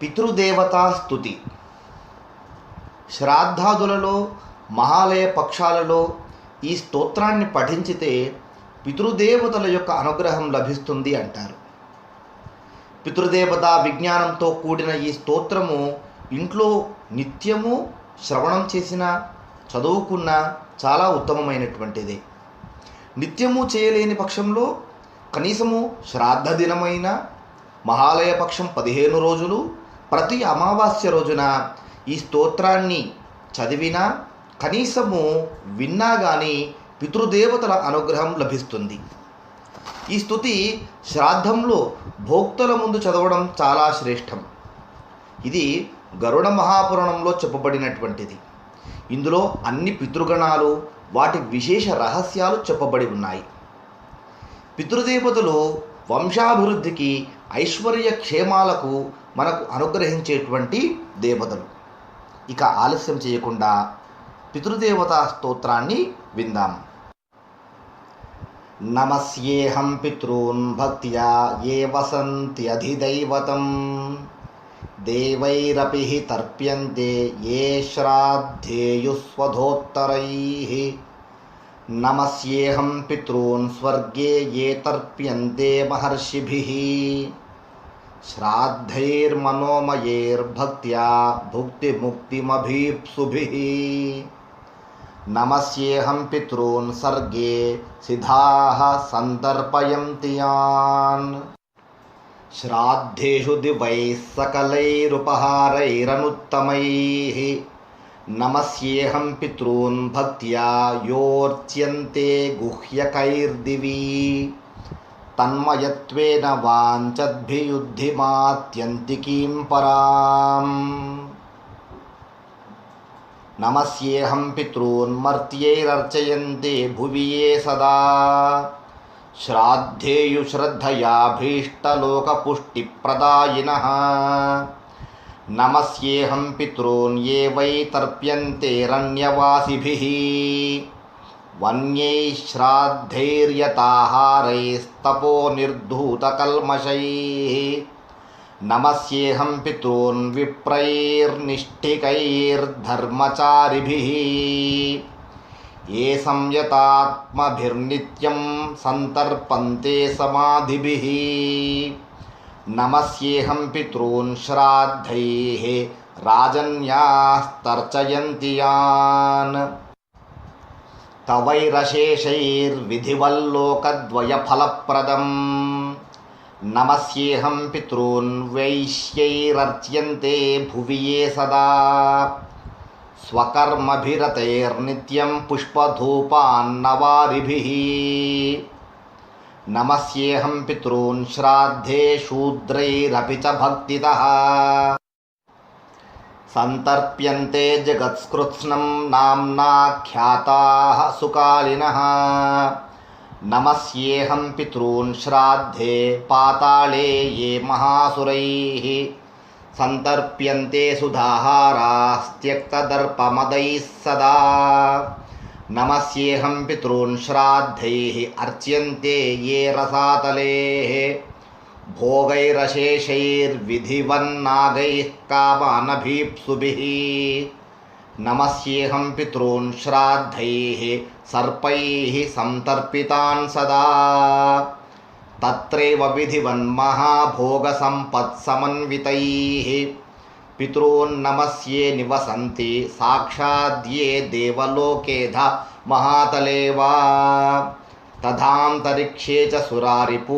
పితృదేవతా స్థుతి శ్రాద్ధాదులలో మహాలయ పక్షాలలో ఈ స్తోత్రాన్ని పఠించితే పితృదేవతల యొక్క అనుగ్రహం లభిస్తుంది అంటారు. పితృదేవత విజ్ఞానంతో కూడిన ఈ స్తోత్రము ఇంట్లో నిత్యము శ్రవణం చేసిన చదువుకున్న చాలా ఉత్తమమైనటువంటిది. నిత్యము చేయలేని పక్షంలో కనీసము శ్రాద్ధ దినమైన మహాలయ పక్షం పదిహేను రోజులు ప్రతి అమావాస్య రోజున ఈ స్తోత్రాన్ని చదివినా కనీసము విన్నా కానీ పితృదేవతల అనుగ్రహం లభిస్తుంది. ఈ స్థుతి శ్రాద్ధంలో భోక్తల ముందు చదవడం చాలా శ్రేష్టం. ఇది గరుడ మహాపురాణంలో చెప్పబడినటువంటిది. ఇందులో అన్ని పితృగణాలు వాటి విశేష రహస్యాలు చెప్పబడి ఉన్నాయి. పితృదేవతలు వంశాభివృద్ధికి ఐశ్వర్య క్షేమాలకు మనకు అనుగ్రహించేటువంటి దేవతలు. ఇక ఆలస్యం చేయకుండా పితృదేవతా స్తోత్రాన్ని విందాం. నమస్యేహం పితॄన్ భక్త్యా ఏ వసంతి అధిదైవతం. దేవైరపి తర్ప్యంతే ఏ శ్రాద్ధేయుస్వధోత్తరై. నమస్యేహం పితॄన్ స్వర్గే ఏ తర్ప్యంతే మహర్షిభిः श्राद्धैर्मनोमयैर्भक्त्या भुक्तिमुक्तिमभीप्सुभिः नमस्येऽहं पितॄन् सर्गे सिद्धाः सन्तर्पयन्ति यान् श्राद्धेषु दिवैः सकलैरुपहारैरनुत्तमैः నమస్యేహం పితॄన్ భక్త్యా యోర్చ్యంతే గుహ్యకైర్దివి తన్మయత్వేన వాంఛద్భియుద్ధిమాత్యంతికీం పరాం నమస్యేహం పితॄన్ మర్త్యైరర్చయంతే భువి ఏ సదా శ్రాద్ధేయు శ్రద్ధయా భీష్టలోకపుష్టిప్రదాయిన నమస్యేహం పితॄన్యే వై తర్ప్యంతేరణ్యవాసిభి వన్యై శ్రాద్ధైర్యతాహారైస్తపో నిర్ధూతకల్మషై నమస్యేహం పితॄన్ విప్రైర్నిష్ఠికైర్ధర్మచారిభి ఏ సంయతాత్మభిర్నిత్యం సంతర్పంతే సమాధిభిః नमस्येऽहं पितॄन् श्राद्धैः राजन्यास्तर्चयन्ति यान् तवैरशेषैर्विधिवल्लोकद्वयफलप्रदम् नमस्येऽहं पितॄन् वैश्यैरर्च्यन्ते भुवि ये सदा स्वकर्मभिरतैर्नित्यं पुष्पधूपान्नवारिभिः నమస్యేహం పితॄన్ శ్రాద్ధే శూద్రైరపి చ భక్తి సంతర్ప్యంతే జగత్స్కృత్స్నం నామ్నా ఖ్యాతా సుకాలిన. నమస్యేహం పితॄన్ శ్రాద్ధే పాతాళే ఏ మహాసురై. సంతర్ప్యంతే సుధాహారాస్త్యక్తదర్పమదైः సదా. नमस्येऽहं पितॄन् श्राद्धैः अर्च्यन्ते ये रसातलेः। भोगैरशेषैर्विधिवन्नागैः कामानभीप्सुभिः। नमस्येऽहं पितॄन् श्राद्धैः सर्पैः सन्तर्पितान् सदा। तत्रैव विधिवन्महाभोगसम्पत्समन्वितैः पितॄन् नमस्ये निवसन्ति साक्षाद्ये देवलोकेध महातले वा तथान्तरिक्षे च सुरारिपु